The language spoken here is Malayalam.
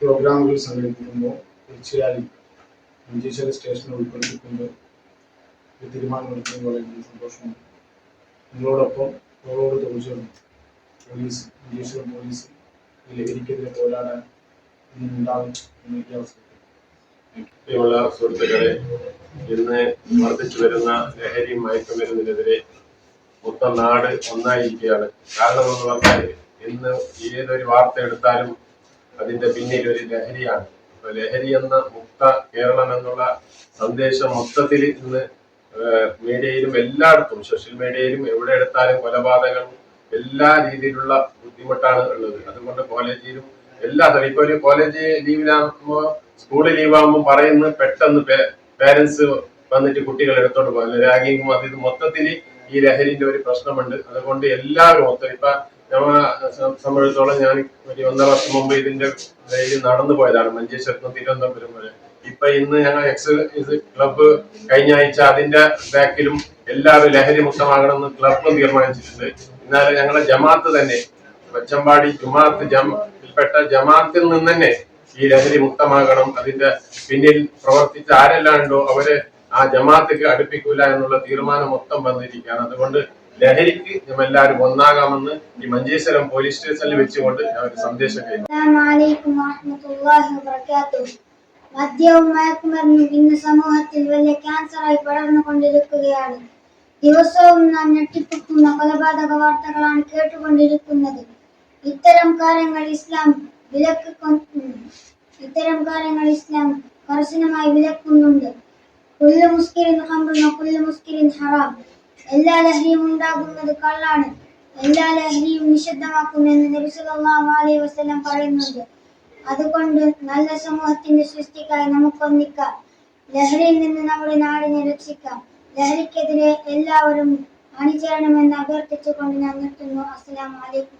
പ്രോഗ്രാമുകൾ സംഘടിപ്പിക്കുമ്പോൾ തീർച്ചയായും മഞ്ചേശ്വരം സ്റ്റേഷനെ ഉൾപ്പെടുത്തിക്കൊണ്ട് ഒരു തീരുമാനമെടുക്കുന്നത് വളരെ സന്തോഷമുണ്ട്. നിങ്ങളോടൊപ്പം ഓരോട് തോന്നിച്ചുകൊണ്ട് പോലീസ് മഞ്ചേശ്വരം പോലീസ് ഈ ലഹരിക്കെതിരെ പോരാടാൻ ഇന്നുണ്ടാവും അവസരത്തിൽ പ്രിയമുള്ള സുഹൃത്തുക്കളെ ഇന്ന് വർദ്ധിച്ചു വരുന്ന ലഹരി മയക്കുമരുന്നിനെതിരെ മൊത്തം നാട് ഒന്നായിരിക്കുകയാണ്. കാരണം എന്ന് പറഞ്ഞാൽ ഇന്ന് ഏതൊരു വാർത്ത എടുത്താലും അതിന്റെ പിന്നിൽ ഒരു ലഹരിയാണ്. അപ്പൊ ലഹരി എന്ന മുക്ത കേരളം എന്നുള്ള സന്ദേശം മൊത്തത്തിൽ ഇന്ന് മീഡിയയിലും എല്ലായിടത്തും സോഷ്യൽ മീഡിയയിലും എവിടെ എടുത്താലും കൊലപാതകം എല്ലാ രീതിയിലുള്ള ബുദ്ധിമുട്ടാണ് ഉള്ളത്. അതുകൊണ്ട് കോളേജിലും എല്ലാ സ്ഥലം ഇപ്പൊ ഒരു കോളേജ് ലീവിലാകുമ്പോ സ്കൂൾ ലീവാകുമ്പോൾ പറയുന്നത് പെട്ടെന്ന് പേരൻസ് വന്നിട്ട് കുട്ടികൾ എടുത്തോണ്ട് പോകുന്നു റാഗിങ്ങും അത് മൊത്തത്തിൽ ഈ ലഹരിന്റെ ഒരു പ്രശ്നമുണ്ട്. അതുകൊണ്ട് എല്ലാവരും മൊത്തം ഇപ്പൊ ഞമ്മ സം- ഞാൻ ഒരു ഒന്നര വർഷം മുമ്പ് ഇതിന്റെ ഇതിൽ നടന്നു പോയതാണ് മഞ്ചേശ്വരത്ത് തിരുവനന്തപുരം വരെ. ഇപ്പൊ ഇന്ന് ഞങ്ങൾ എക്സ് ക്ലബ്ബ് കഴിഞ്ഞ ആഴ്ച അതിന്റെ ബാക്കിലും എല്ലാവരും ലഹരി മുക്തമാകണമെന്ന് ക്ലബ്ബ് തീരുമാനിച്ചിട്ടുണ്ട്. എന്നാൽ ഞങ്ങളെ ജമാഅത്ത് തന്നെ വച്ചമ്പാടി ജുമാഅത്ത് ജംപ്പെട്ട ജമാഅത്തിൽ നിന്ന് തന്നെ ഈ ലഹരി മുക്തമാകണം അതിന്റെ പിന്നിൽ പ്രവർത്തിച്ച ആരെല്ലാം ഉണ്ടോ അവരെ ആ ജമാഅത്തേക്ക് അടുപ്പിക്കൂല എന്നുള്ള തീരുമാനം മൊത്തം വന്നിരിക്കുകയാണ്. അതുകൊണ്ട് ലഹരിക്ക് എല്ലാവരും ഒന്നാകാമെന്ന് ഈ മഞ്ചേശ്വരം പോലീസ് സ്റ്റേഷനിൽ വെച്ചുകൊണ്ട് ഞാൻ ഒരു സന്ദേശം മദ്യവും മയക്കുമരുന്നും ഇന്ന് സമൂഹത്തിൽ വലിയ ക്യാൻസറായി പടർന്നുകൊണ്ടിരിക്കുകയാണ്. ദിവസവും നാം ഞെട്ടിപ്പിക്കുന്ന കൊലപാതക വാർത്തകളാണ് കേട്ടുകൊണ്ടിരിക്കുന്നത്. ഇത്തരം കാര്യങ്ങൾ ഇസ്ലാം വിലക്ക് ഇത്തരം കാര്യങ്ങൾ ഇസ്ലാം കർശനമായി വിലക്കുന്നുണ്ട്. കുല്ലു മുസ്കിരിൻ ഹംറുന കുല്ല മുസ്കിരിൻ ഹറാം. എല്ലാ ലഹരിയും ഉണ്ടാകുന്നത് കള്ളാണ്. എല്ലാ ലഹരിയും നിഷിദ്ധമാക്കുമെന്ന് നബി സല്ലല്ലാഹു അലൈഹി വസല്ലം പറയുന്നുണ്ട്. അതുകൊണ്ട് നല്ല സമൂഹത്തിന്റെ സൃഷ്ടിക്കായി നമുക്കൊന്നിക്കാം ലഹരിയിൽ നിന്ന് നമ്മുടെ നാടിനെ രക്ഷിക്കാം. ലഹരിക്കെതിരെ എല്ലാവരും അണിചേരണമെന്ന് അഭ്യർത്ഥിച്ചുകൊണ്ട് ഞാൻ നിർത്തുന്നു. അസ്സലാമു അലൈക്കും